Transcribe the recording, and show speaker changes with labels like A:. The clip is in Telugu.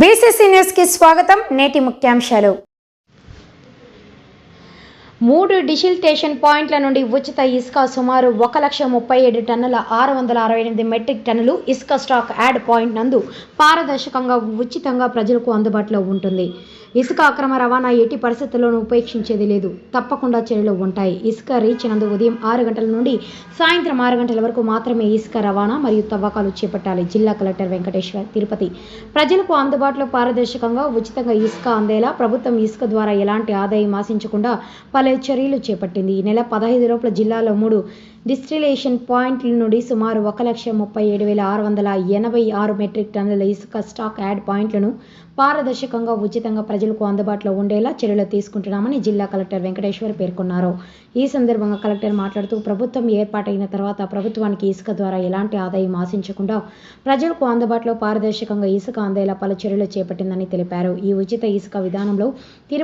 A: బీసీసీ న్యూస్కి స్వాగతం. నేటి ముఖ్యాంశాలు. మూడు డిజిల్టేషన్ పాయింట్ల నుండి ఉచిత ఇసుక సుమారు ఒక లక్ష ముప్పై ఏడు టన్నుల ఆరు వందల అరవై ఎనిమిది మెట్రిక్ టన్నులు ఇసుక స్టాక్ యాడ్ పాయింట్ నందు పారదర్శకంగా ఉచితంగా ప్రజలకు అందుబాటులో ఉంటుంది. ఇసుక అక్రమ రవాణా ఎట్టి పరిస్థితుల్లోనూ ఉపేక్షించేది లేదు. తప్పకుండా చర్యలు ఉంటాయి. ఇసుక రీచ్ నందు ఉదయం ఆరు గంటల నుండి సాయంత్రం ఆరు గంటల వరకు మాత్రమే ఇసుక రవాణా మరియు తవ్వకాలు చేపట్టాలి. జిల్లా కలెక్టర్ వెంకటేశ్వర్ తిరుపతి. ప్రజలకు అందుబాటులో పారదర్శకంగా ఉచితంగా ఇసుక అందేలా ప్రభుత్వం ఇసుక ద్వారా ఎలాంటి ఆదాయం ఆశించకుండా పలు చర్యలు చేపట్టింది. ఈ నెల పదహైదు లోపల జిల్లాలో మూడు డిస్టిలేషన్ పాయింట్ల నుండి సుమారు ఒక లక్ష ముప్పై ఏడు వేల ఆరు వందల ఎనభై ఆరు మెట్రిక్ టన్నుల ఇసుక స్టాక్ యాడ్ పాయింట్లను పారదర్శకంగా ఉచితంగా ప్రజ ప్రజలకు అందుబాటులో ఉండేలా చర్యలు తీసుకుంటున్నామని జిల్లా కలెక్టర్ వెంకటేశ్వర్ పేర్కొన్నారు. ఈ సందర్భంగా కలెక్టర్ మాట్లాడుతూ ప్రభుత్వం ఏర్పాటైన తర్వాత ప్రభుత్వానికి ఇసుక ద్వారా ఎలాంటి ఆదాయం ఆశించకుండా ప్రజలకు అందుబాటులో పారదర్శకంగా ఇసుక అందేలా పలు చర్యలు చేపట్టిందని తెలిపారు. ఈ ఉచిత ఇసుక విధానంలో తిరుపతి